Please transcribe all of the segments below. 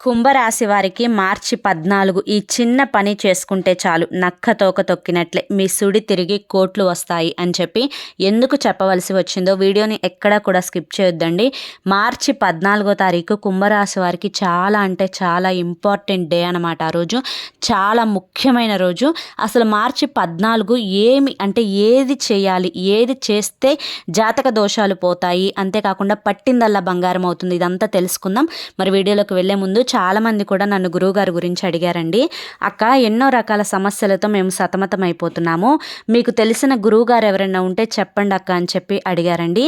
కుంభరాశి వారికి మార్చి పద్నాలుగు ఈ చిన్న పని చేసుకుంటే చాలు. నక్క తోక తొక్కినట్లే. మీ సుడి తిరిగి కోట్లు వస్తాయి అని చెప్పి ఎందుకు చెప్పవలసి వచ్చిందో వీడియోని ఎక్కడా కూడా స్కిప్ చేయొద్దండి. మార్చి పద్నాలుగో తారీఖు కుంభరాశి వారికి చాలా అంటే చాలా ఇంపార్టెంట్ డే అనమాట ఆ రోజు. చాలా ముఖ్యమైన రోజు. అసలు మార్చి పద్నాలుగు ఏమి అంటే ఏది చేయాలి ఏది చేస్తే జాతక దోషాలు పోతాయి అంతేకాకుండా పట్టిందల్లా బంగారం అవుతుంది ఇదంతా తెలుసుకుందాం. మరి వీడియోలోకి వెళ్ళే ముందు చాలామంది కూడా నన్ను గురువుగారి గురించి అడిగారండి. అక్క ఎన్నో రకాల సమస్యలతో మేము సతమతం అయిపోతున్నాము మీకు తెలిసిన గురువుగారు ఎవరైనా ఉంటే చెప్పండి అక్క అని చెప్పి అడిగారండి.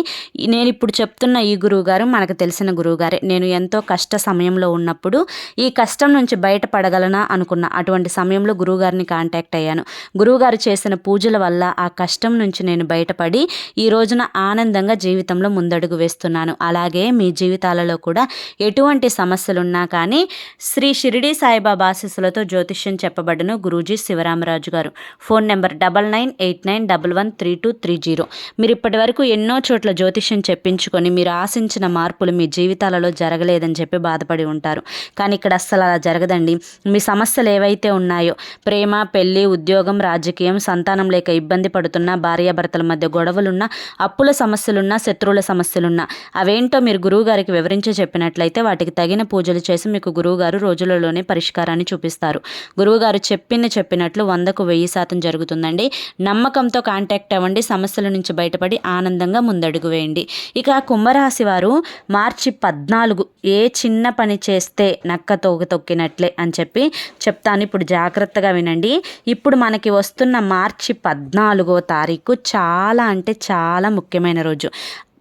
నేను ఇప్పుడు చెప్తున్న ఈ గురువుగారు మనకు తెలిసిన గురువుగారే. నేను ఎంతో కష్ట సమయంలో ఉన్నప్పుడు ఈ కష్టం నుంచి బయటపడగలనా అనుకున్న అటువంటి సమయంలో గురువుగారిని కాంటాక్ట్ అయ్యాను. గురువుగారు చేసిన పూజల వల్ల ఆ కష్టం నుంచి నేను బయటపడి ఈ రోజున ఆనందంగా జీవితంలో ముందడుగు వేస్తున్నాను. అలాగే మీ జీవితాలలో కూడా ఎటువంటి సమస్యలున్నా కానీ కానీ శ్రీ షిరిడి సాయిబాబా ఆశీస్సులతో జ్యోతిష్యం చెప్పబడను గురూజీ శివరామరాజు గారు. Phone number double nine eight nine double one three two three zero. మీరు ఇప్పటి వరకు ఎన్నో చోట్ల జ్యోతిష్యం చెప్పించుకొని మీరు ఆశించిన మార్పులు మీ జీవితాలలో జరగలేదని చెప్పి బాధపడి ఉంటారు. కానీ ఇక్కడ అస్సలు అలా జరగదండి. మీ సమస్యలు ఏవైతే ఉన్నాయో ప్రేమ పెళ్ళి ఉద్యోగం రాజకీయం సంతానం లేక ఇబ్బంది పడుతున్న భార్యాభర్తల మధ్య గొడవలున్నా అప్పుల సమస్యలున్నా శత్రువుల సమస్యలున్నా అవేంటో మీరు గురువు గారికి వివరించి చెప్పినట్లయితే వాటికి తగిన పూజలు చేసి మీకు మీకు గురువుగారు రోజులలోనే పరిష్కారాన్ని చూపిస్తారు. గురువుగారు చెప్పింది చెప్పినట్లు వందకు వెయ్యి శాతం జరుగుతుందండి. నమ్మకంతో కాంటాక్ట్ అవ్వండి సమస్యల నుంచి బయటపడి ఆనందంగా ముందడుగు వేయండి. ఇక కుంభరాశి వారు మార్చి పద్నాలుగు ఏ చిన్న పని చేస్తే నక్క తోక తొక్కినట్లే అని చెప్పి చెప్తాను. ఇప్పుడు జాగ్రత్తగా వినండి. ఇప్పుడు మనకి వస్తున్న మార్చి పద్నాలుగో తారీఖు చాలా అంటే చాలా ముఖ్యమైన రోజు.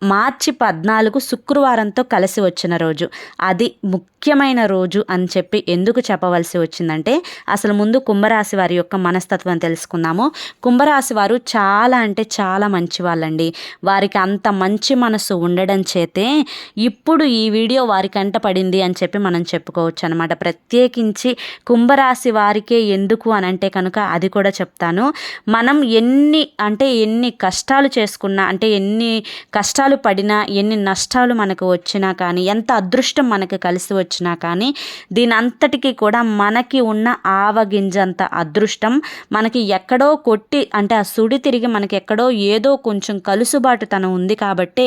మార్చి పద్నాలుగు శుక్రవారంతో కలిసి వచ్చిన రోజు. అది ముఖ్యమైన రోజు అని చెప్పి ఎందుకు చెప్పవలసి వచ్చిందంటే అసలు ముందు కుంభరాశి వారి యొక్క మనస్తత్వం తెలుసుకుందాము. కుంభరాశి వారు చాలా అంటే చాలా మంచి వాళ్ళండి వారికి అంత మంచి మనసు ఉండడం చేతే ఇప్పుడు ఈ వీడియో వారికి అంట పడింది అని చెప్పి మనం చెప్పుకోవచ్చు అనమాట ప్రత్యేకించి కుంభరాశి వారికే ఎందుకు అని అంటే కనుక అది కూడా చెప్తాను. మనం ఎన్ని అంటే ఎన్ని కష్టాలు చేసుకున్నా అంటే ఎన్ని కష్టాలు కష్టాలు పడినా ఎన్ని నష్టాలు మనకు వచ్చినా కానీ ఎంత అదృష్టం మనకు కలిసి వచ్చినా కానీ దీని అంతటికీ కూడా మనకి ఉన్న ఆవగింజంత అదృష్టం మనకి ఎక్కడో కొట్టి అంటే ఆ సుడి తిరిగి మనకి ఎక్కడో ఏదో కొంచెం కలుసుబాటు తన ఉంది కాబట్టి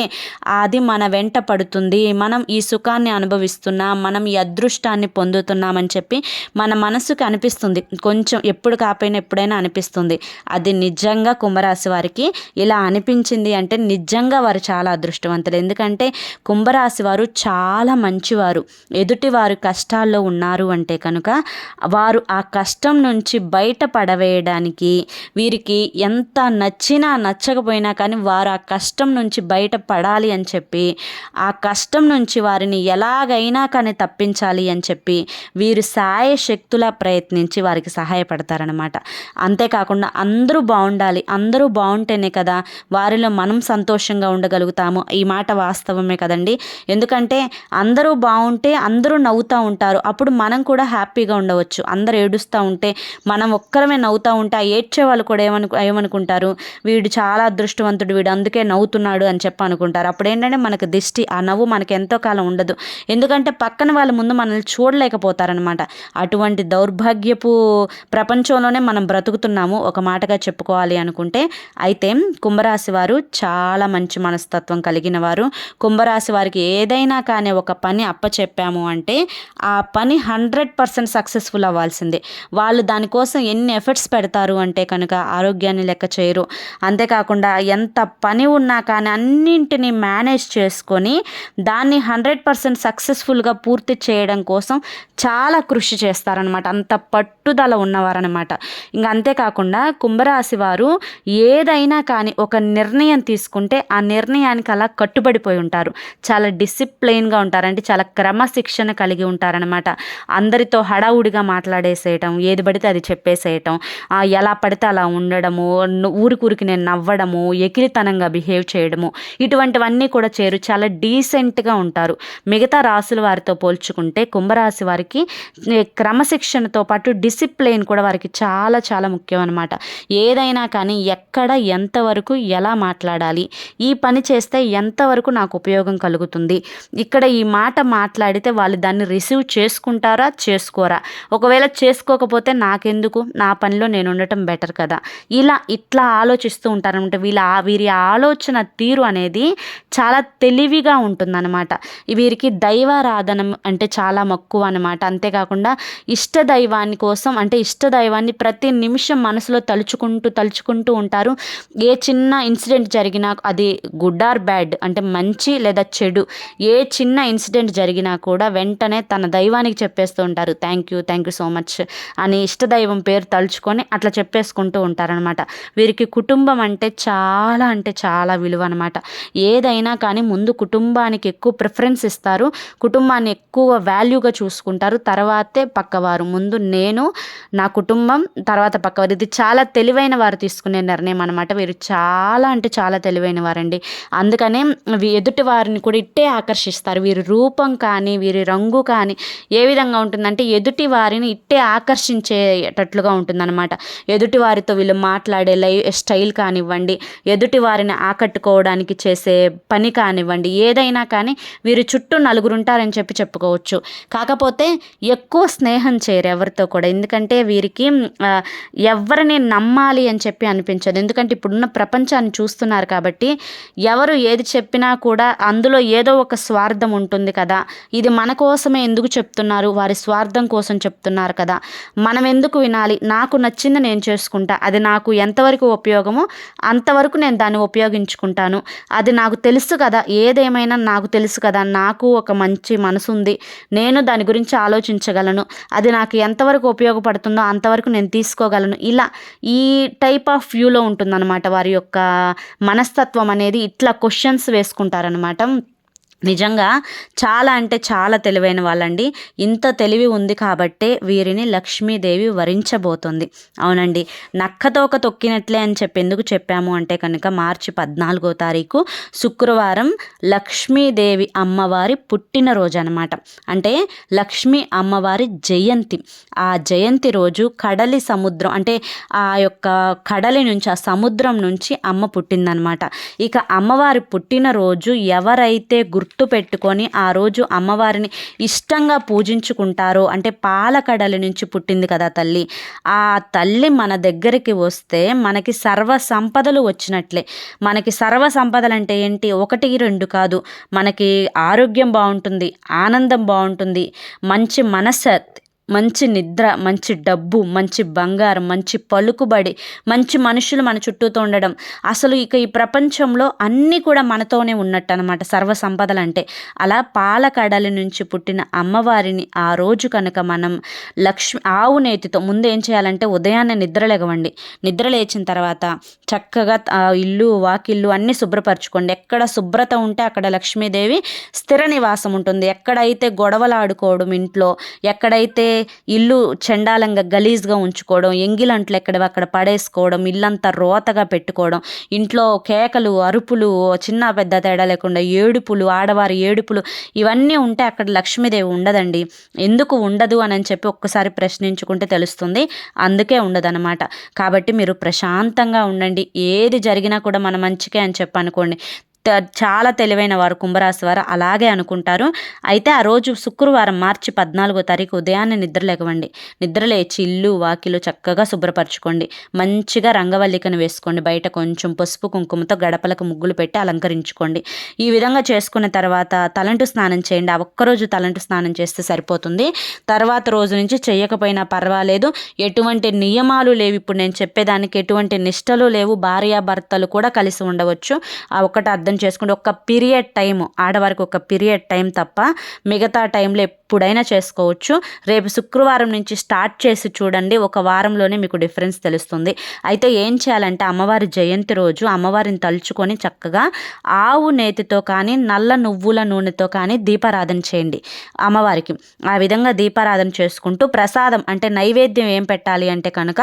అది మన వెంట పడుతుంది. మనం ఈ సుఖాన్ని అనుభవిస్తున్నాం మనం ఈ అదృష్టాన్ని పొందుతున్నామని చెప్పి మన మనసుకు అనిపిస్తుంది. కొంచెం ఎప్పుడు కాపోయినా ఎప్పుడైనా అనిపిస్తుంది. అది నిజంగా కుంభరాశి వారికి ఇలా అనిపించింది అంటే నిజంగా వారు చాలా అదృష్టవంతులు. ఎందుకంటే కుంభరాశి వారు చాలా మంచివారు. ఎదుటి వారు కష్టాల్లో ఉన్నారు అంటే కనుక వారు ఆ కష్టం నుంచి బయట పడవేయడానికి వీరికి ఎంత నచ్చినా నచ్చకపోయినా కానీ వారు ఆ కష్టం నుంచి బయట పడాలి అని చెప్పి ఆ కష్టం నుంచి వారిని ఎలాగైనా కానీ తప్పించాలి అని చెప్పి వీరు సాయ శక్తులా ప్రయత్నించి వారికి సహాయపడతారనమాట అంతేకాకుండా అందరూ బాగుండాలి. అందరూ బాగుంటేనే కదా వారిలో మనం సంతోషంగా ఉండగలుగుతాం. చేస్తాము. ఈ మాట వాస్తవమే కదండి. ఎందుకంటే అందరూ బాగుంటే అందరూ నవ్వుతూ ఉంటారు. అప్పుడు మనం కూడా హ్యాపీగా ఉండవచ్చు. అందరు ఏడుస్తూ ఉంటే మనం ఒక్కరమే నవ్వుతూ ఉంటే ఆ ఏడ్చే వాళ్ళు కూడా ఏమను ఏమనుకుంటారు? వీడు చాలా అదృష్టవంతుడు వీడు అందుకే నవ్వుతున్నాడు అని చెప్పి అనుకుంటారు. అప్పుడు ఏంటంటే మనకు దిష్టి ఆ నవ్వు మనకు ఎంతో కాలం ఉండదు. ఎందుకంటే పక్కన వాళ్ళ ముందు మనల్ని చూడలేకపోతారనమాట అటువంటి దౌర్భాగ్యపు ప్రపంచంలోనే మనం బ్రతుకుతున్నాము. ఒక మాటగా చెప్పుకోవాలి అనుకుంటే అయితే కుంభరాశి వారు చాలా మంచి మనస్తత్వం. మనస్తత్వం కలిగిన వారు. కుంభరాశి వారికి ఏదైనా కానీ ఒక పని అప్పచెప్పాము అంటే ఆ పని హండ్రెడ్ పర్సెంట్ సక్సెస్ఫుల్ అవ్వాల్సిందే. వాళ్ళు దానికోసం ఎన్ని ఎఫర్ట్స్ పెడతారు అంటే కనుక ఆరోగ్యాన్ని లెక్క చేయరు. అంతేకాకుండా ఎంత పని ఉన్నా కానీ అన్నింటినీ మేనేజ్ చేసుకొని దాన్ని హండ్రెడ్ పర్సెంట్ సక్సెస్ఫుల్గా పూర్తి చేయడం కోసం చాలా కృషి చేస్తారనమాట అంత పట్టుదల ఉన్నవారనమాట ఇంకా అంతేకాకుండా కుంభరాశి వారు ఏదైనా కానీ ఒక నిర్ణయం తీసుకుంటే ఆ నిర్ణయాన్ని దానికి అలా కట్టుబడిపోయి ఉంటారు. చాలా డిసిప్లైన్గా ఉంటారు అంటే చాలా క్రమశిక్షణ కలిగి ఉంటారనమాట అందరితో హడావుడిగా మాట్లాడేసేయటం ఏది పడితే అది చెప్పేసేయటం ఎలా పడితే అలా ఉండడము ఊరికూరికి నేను నవ్వడము ఎకిలితనంగా బిహేవ్ చేయడము ఇటువంటివన్నీ కూడా చేరు చాలా డీసెంట్గా ఉంటారు. మిగతా రాసుల వారితో పోల్చుకుంటే కుంభరాశి వారికి క్రమశిక్షణతో పాటు డిసిప్లైన్ కూడా వారికి చాలా చాలా ముఖ్యం అనమాట ఏదైనా కానీ ఎక్కడ ఎంతవరకు ఎలా మాట్లాడాలి ఈ పని చేసే చేస్తే ఎంతవరకు నాకు ఉపయోగం కలుగుతుంది? ఇక్కడ ఈ మాట మాట్లాడితే వాళ్ళు దాన్ని రిసీవ్ చేసుకుంటారా చేసుకోరా? ఒకవేళ చేసుకోకపోతే నాకెందుకు? నా పనిలో నేను ఉండటం బెటర్ కదా. ఇలా ఇట్లా ఆలోచిస్తూ ఉంటారనమాట వీళ్ళ వీరి ఆలోచన తీరు అనేది చాలా తెలివిగా ఉంటుందన్నమాట. వీరికి దైవారాధన అంటే చాలా మక్కువ అనమాట అంతేకాకుండా ఇష్ట దైవాన్ని కోసం అంటే ఇష్ట దైవాన్ని ప్రతి నిమిషం మనసులో తలుచుకుంటూ తలుచుకుంటూ ఉంటారు. ఏ చిన్న ఇన్సిడెంట్ జరిగినా అది గుడ్డ ఆర్ బ్యాడ్ అంటే మంచి లేదా చెడు ఏ చిన్న ఇన్సిడెంట్ జరిగినా కూడా వెంటనే తన దైవానికి చెప్పేస్తూ ఉంటారు. Thank you thank you so much అని ఇష్టదైవం పేరు తలుచుకొని అట్లా చెప్పేసుకుంటూ ఉంటారనమాట వీరికి కుటుంబం అంటే చాలా అంటే చాలా విలువ అనమాట ఏదైనా కానీ ముందు కుటుంబానికి ఎక్కువ ప్రిఫరెన్స్ ఇస్తారు. కుటుంబాన్ని ఎక్కువ వాల్యూగా చూసుకుంటారు. తర్వాతే పక్కవారు. ముందు నేను నా కుటుంబం తర్వాత పక్కవారు. ఇది చాలా తెలివైన వారు తీసుకునే నిర్ణయం అనమాట వీరు చాలా అంటే చాలా తెలివైన వారండి అందుకనే ఎదుటి వారిని కూడా ఇట్టే ఆకర్షిస్తారు. వీరి రూపం కానీ వీరి రంగు కానీ ఏ విధంగా ఉంటుందంటే ఎదుటి వారిని ఇట్టే ఆకర్షించేటట్లుగా ఉంటుందన్నమాట. ఎదుటి వారితో వీళ్ళు మాట్లాడే లైవ్ స్టైల్ కానివ్వండి ఎదుటి వారిని ఆకట్టుకోవడానికి చేసే పని కానివ్వండి ఏదైనా కానీ వీరి చుట్టూ నలుగురు ఉంటారని చెప్పి చెప్పుకోవచ్చు. కాకపోతే ఎక్కువ స్నేహం చేయరు ఎవరితో కూడా. ఎందుకంటే వీరికి ఎవరిని నమ్మాలి అని చెప్పి అనిపించదు. ఎందుకంటే ఇప్పుడున్న ప్రపంచాన్ని చూస్తున్నారు కాబట్టి ఎవరు ఏది చెప్పినా కూడా అందులో ఏదో ఒక స్వార్థం ఉంటుంది కదా. ఇది మన కోసమే ఎందుకు చెప్తున్నారు? వారి స్వార్థం కోసం చెప్తున్నారు కదా. మనం ఎందుకు వినాలి? నాకు నచ్చింది నేను చేసుకుంటా. అది నాకు ఎంతవరకు ఉపయోగమో అంతవరకు నేను దాన్ని ఉపయోగించుకుంటాను. అది నాకు తెలుసు కదా. ఏదేమైనా నాకు తెలుసు కదా. నాకు ఒక మంచి మనసు ఉంది. నేను దాని గురించి ఆలోచించగలను. అది నాకు ఎంతవరకు ఉపయోగపడుతుందో అంతవరకు నేను తీసుకోగలను. ఇలా ఈ టైప్ ఆఫ్ వ్యూలో ఉంటుందన్నమాట వారి యొక్క మనస్తత్వం అనేది. ఇట్లా క్వశ్చన్స్ వేసుకుంటారనమాట నిజంగా చాలా అంటే చాలా తెలివైన వాళ్ళండి. ఇంత తెలివి ఉంది కాబట్టే వీరిని లక్ష్మీదేవి వరించబోతుంది. అవునండి. నక్కతోక తొక్కినట్లే అని చెప్పి ఎందుకు చెప్పాము అంటే కనుక మార్చి పద్నాలుగో తారీఖు శుక్రవారం లక్ష్మీదేవి అమ్మవారి పుట్టినరోజు అనమాట అంటే లక్ష్మీ అమ్మవారి జయంతి. ఆ జయంతి రోజు కడలి సముద్రం అంటే ఆ యొక్క కడలి నుంచి ఆ సముద్రం నుంచి అమ్మ పుట్టిందనమాట. ఇక అమ్మవారి పుట్టినరోజు ఎవరైతే గుర్తు గుర్తు పెట్టుకొని ఆ రోజు అమ్మవారిని ఇష్టంగా పూజించుకుంటారో అంటే పాలకడలి నుంచి పుట్టింది కదా తల్లి ఆ తల్లి మన దగ్గరికి వస్తే మనకి సర్వ సంపదలు వచ్చినట్లే. మనకి సర్వ సంపదలు అంటే ఏంటి? ఒకటి రెండు కాదు. మనకి ఆరోగ్యం బాగుంటుంది ఆనందం బాగుంటుంది మంచి మనస్సు మంచి నిద్ర మంచి డబ్బు మంచి బంగారం మంచి పలుకుబడి మంచి మనుషులు మన చుట్టూతో ఉండడం. అసలు ఇక ఈ ప్రపంచంలో అన్నీ కూడా మనతోనే ఉన్నట్టు అనమాట సర్వ సంపదలు అంటే అలా పాలకడలి నుంచి పుట్టిన అమ్మవారిని ఆ రోజు కనుక మనం లక్ష్మి ఆవు నేతితో ముందు ఏం చేయాలంటే ఉదయాన్నే నిద్రలేగవండి నిద్ర లేచిన తర్వాత చక్కగా ఇల్లు వాకిల్లు అన్నీ శుభ్రపరచుకోండి. ఎక్కడ శుభ్రత ఉంటే అక్కడ లక్ష్మీదేవి స్థిర నివాసం ఉంటుంది. ఎక్కడైతే గొడవలు ఆడుకోవడం ఇంట్లో ఎక్కడైతే ఇల్లు చండాలంగా గలీజ్గా ఉంచుకోవడం ఎంగిలంట్లు ఎక్కడ అక్కడ పడేసుకోవడం ఇల్లంతా రోతగా పెట్టుకోవడం ఇంట్లో కేకలు అరుపులు చిన్న పెద్ద తేడా లేకుండా ఏడుపులు ఆడవారి ఏడుపులు ఇవన్నీ ఉంటే అక్కడ లక్ష్మీదేవి ఉండదండి. ఎందుకు ఉండదు అని చెప్పి ఒక్కసారి ప్రశ్నించుకుంటే తెలుస్తుంది. అందుకే ఉండదన్నమాట. కాబట్టి మీరు ప్రశాంతంగా ఉండండి. ఏది జరిగినా కూడా మన మంచికే అని చెప్పి అనుకోండి. చాలా తెలివైన వారు కుంభరాశి వారు అలాగే అనుకుంటారు. అయితే ఆ రోజు శుక్రవారం మార్చి పద్నాలుగో తారీఖు ఉదయాన్నే నిద్ర లేకపోవండి నిద్రలేచి ఇల్లు వాకిలు చక్కగా శుభ్రపరచుకోండి. మంచిగా రంగవల్లికను వేసుకోండి. బయట కొంచెం పసుపు కుంకుమతో గడపలకు ముగ్గులు పెట్టి అలంకరించుకోండి. ఈ విధంగా చేసుకున్న తర్వాత తలంటు స్నానం చేయండి. ఆ ఒక్కరోజు తలంటు స్నానం చేస్తే సరిపోతుంది. తర్వాత రోజు నుంచి చేయకపోయినా పర్వాలేదు. ఎటువంటి నియమాలు లేవు. ఇప్పుడు నేను చెప్పేదానికి ఎటువంటి నిష్టలు లేవు. భార్యాభర్తలు కూడా కలిసి ఉండవచ్చు. ఆ ఒక్కటి అర్థం అర్థం చేసుకోండి ఒక పీరియడ్ టైం ఆడవారికి ఒక పీరియడ్ టైం తప్ప మిగతా టైంలో ఎప్పుడైనా చేసుకోవచ్చు. రేపు శుక్రవారం నుంచి స్టార్ట్ చేసి చూడండి. ఒక వారంలోనే మీకు డిఫరెన్స్ తెలుస్తుంది. అయితే ఏం చేయాలంటే అమ్మవారి జయంతి రోజు అమ్మవారిని తలుచుకొని చక్కగా ఆవు నేతితో కానీ నల్ల నువ్వుల నూనెతో కానీ దీపారాధన చేయండి అమ్మవారికి. ఆ విధంగా దీపారాధన చేసుకుంటూ ప్రసాదం అంటే నైవేద్యం ఏం పెట్టాలి అంటే కనుక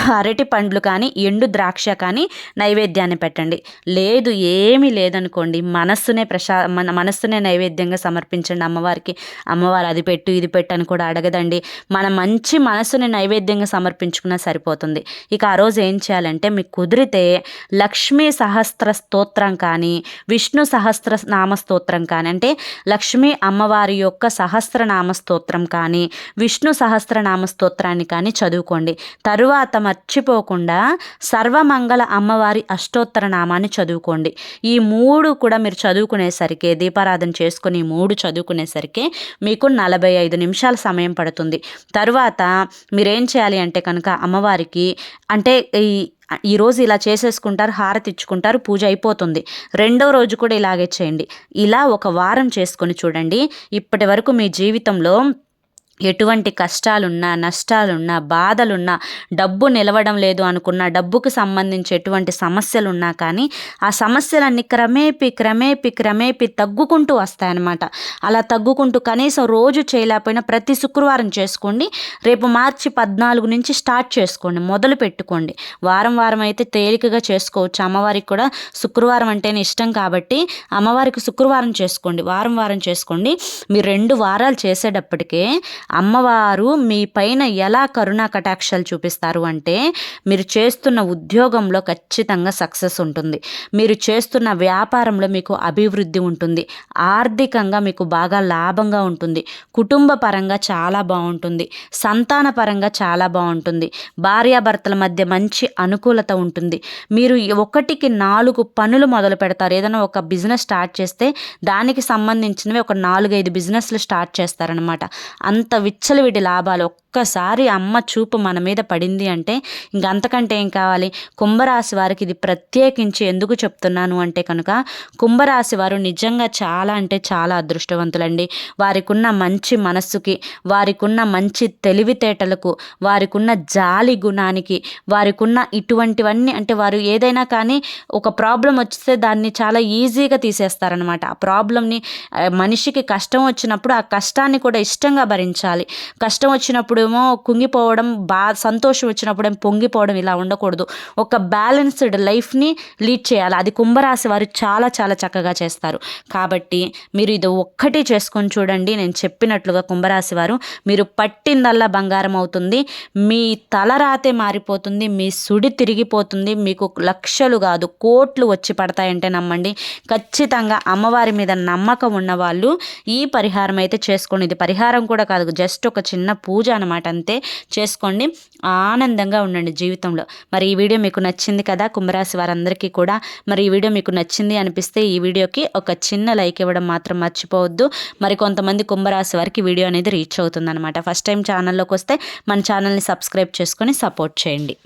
అరటి పండ్లు కానీ ఎండు ద్రాక్ష కానీ నైవేద్యాన్ని పెట్టండి. లేదు ఏమీ లేదనుకోండి మనస్సునే ప్రశా మన మనస్సునే నైవేద్యంగా సమర్పించండి అమ్మవారికి. అమ్మవారు అది పెట్టు ఇది పెట్టు అని కూడా అడగదండి. మన మంచి మనస్సుని నైవేద్యంగా సమర్పించుకున్నా సరిపోతుంది. ఇక ఆ రోజు ఏం చేయాలంటే మీకు కుదిరితే లక్ష్మీ సహస్ర స్తోత్రం కానీ విష్ణు సహస్ర నామ స్తోత్రం కానీ అంటే లక్ష్మీ అమ్మవారి యొక్క సహస్రనామ స్తోత్రం కానీ విష్ణు సహస్రనామ స్తోత్రాన్ని కానీ చదువుకోండి. తరువాత మర్చిపోకుండా సర్వమంగళ అమ్మవారి అష్టోత్తర నామాన్ని చదువుకోండి. ఈ మూడు కూడా మీరు చదువుకునేసరికి దీపారాధన చేసుకుని ఈ మూడు చదువుకునేసరికి మీకు నలభై ఐదు నిమిషాల సమయం పడుతుంది. తరువాత మీరేం చేయాలి అంటే కనుక అమ్మవారికి అంటే ఈ ఈరోజు ఇలా చేసేసుకుంటారు హారతి ఇచ్చుకుంటారు పూజ అయిపోతుంది. రెండో రోజు కూడా ఇలాగే చేయండి. ఇలా ఒక వారం చేసుకొని చూడండి. ఇప్పటి వరకు మీ జీవితంలో ఎటువంటి కష్టాలున్నా నష్టాలున్నా బాధలున్నా డబ్బు నిలవడం లేదు అనుకున్న డబ్బుకు సంబంధించి ఎటువంటి సమస్యలున్నా కానీ ఆ సమస్యలన్నీ క్రమేపీ క్రమేపీ క్రమేపీ తగ్గుకుంటూ వస్తాయన్నమాట. అలా తగ్గుకుంటూ కనీసం రోజు చేయలేకపోయినా ప్రతి శుక్రవారం చేసుకోండి. రేపు మార్చి పద్నాలుగు నుంచి స్టార్ట్ చేసుకోండి. మొదలు పెట్టుకోండి. వారం వారం అయితే తేలికగా చేసుకోవచ్చు. అమ్మవారికి కూడా శుక్రవారం అంటేనే ఇష్టం కాబట్టి అమ్మవారికి శుక్రవారం చేసుకోండి. వారం వారం చేసుకోండి. మీరు రెండు వారాలు చేసేటప్పటికే అమ్మవారు మీ పైన ఎలా కరుణా కటాక్షాలు చూపిస్తారు అంటే మీరు చేస్తున్న ఉద్యోగంలో ఖచ్చితంగా సక్సెస్ ఉంటుంది. మీరు చేస్తున్న వ్యాపారంలో మీకు అభివృద్ధి ఉంటుంది. ఆర్థికంగా మీకు బాగా లాభంగా ఉంటుంది. కుటుంబ పరంగా చాలా బాగుంటుంది. సంతాన పరంగా చాలా బాగుంటుంది. భార్యాభర్తల మధ్య మంచి అనుకూలత ఉంటుంది. మీరు ఒకటికి నాలుగు పనులు మొదలు పెడతారు. ఏదైనా ఒక బిజినెస్ స్టార్ట్ చేస్తే దానికి సంబంధించినవి ఒక నాలుగైదు బిజినెస్లు స్టార్ట్ చేస్తారనమాట అంత విచ్చలవిడి లాభాలు. ఒక్కసారి అమ్మ చూపు మన మీద పడింది అంటే ఇంకంతకంటే ఏం కావాలి? కుంభరాశి వారికి ఇది ప్రత్యేకించి ఎందుకు చెప్తున్నాను అంటే కనుక కుంభరాశి వారు నిజంగా చాలా అంటే చాలా అదృష్టవంతులండి. వారికి ఉన్న మంచి మనస్సుకి వారికి ఉన్న మంచి తెలివితేటలకు వారికి ఉన్న జాలి గుణానికి వారికి ఉన్న ఇటువంటివన్నీ అంటే వారు ఏదైనా కానీ ఒక ప్రాబ్లం వస్తే దాన్ని చాలా ఈజీగా తీసేస్తారనమాట ఆ ప్రాబ్లమ్ని మనిషికి కష్టం వచ్చినప్పుడు ఆ కష్టాన్ని కూడా ఇష్టంగా భరించాలి. కష్టం వచ్చినప్పుడేమో కుంగిపోవడం బా సంతోషం వచ్చినప్పుడేమో పొంగిపోవడం ఇలా ఉండకూడదు. ఒక బ్యాలెన్స్డ్ లైఫ్ని లీడ్ చేయాలి. అది కుంభరాశి వారు చాలా చాలా చక్కగా చేస్తారు. కాబట్టి మీరు ఇది ఒక్కటి చేసుకొని చూడండి. నేను చెప్పినట్లుగా కుంభరాశి వారు మీరు పట్టిందల్లా బంగారం అవుతుంది. మీ తలరాతే మారిపోతుంది. మీ సుడి తిరిగిపోతుంది. మీకు లక్షలు కాదు కోట్లు వచ్చి పడతాయంటే నమ్మండి. ఖచ్చితంగా అమ్మవారి మీద నమ్మకం ఉన్న వాళ్ళు ఈ పరిహారం అయితే చేసుకోండి. ఇది పరిహారం కూడా కాదు జస్ట్ ఒక చిన్న పూజ అనమాట అంతే. చేసుకోండి. ఆనందంగా ఉండండి జీవితంలో. మరి ఈ వీడియో మీకు నచ్చింది కదా కుంభరాశి వారందరికీ కూడా. మరి ఈ వీడియో మీకు నచ్చింది అనిపిస్తే ఈ వీడియోకి ఒక చిన్న లైక్ ఇవ్వడం మాత్రం మర్చిపోవద్దు. మరి కొంతమంది కుంభరాశి వారికి వీడియో అనేది రీచ్ అవుతుంది అనమాట ఫస్ట్ టైం ఛానల్లోకి వస్తే మన ఛానల్ని సబ్స్క్రైబ్ చేసుకొని సపోర్ట్ చేయండి.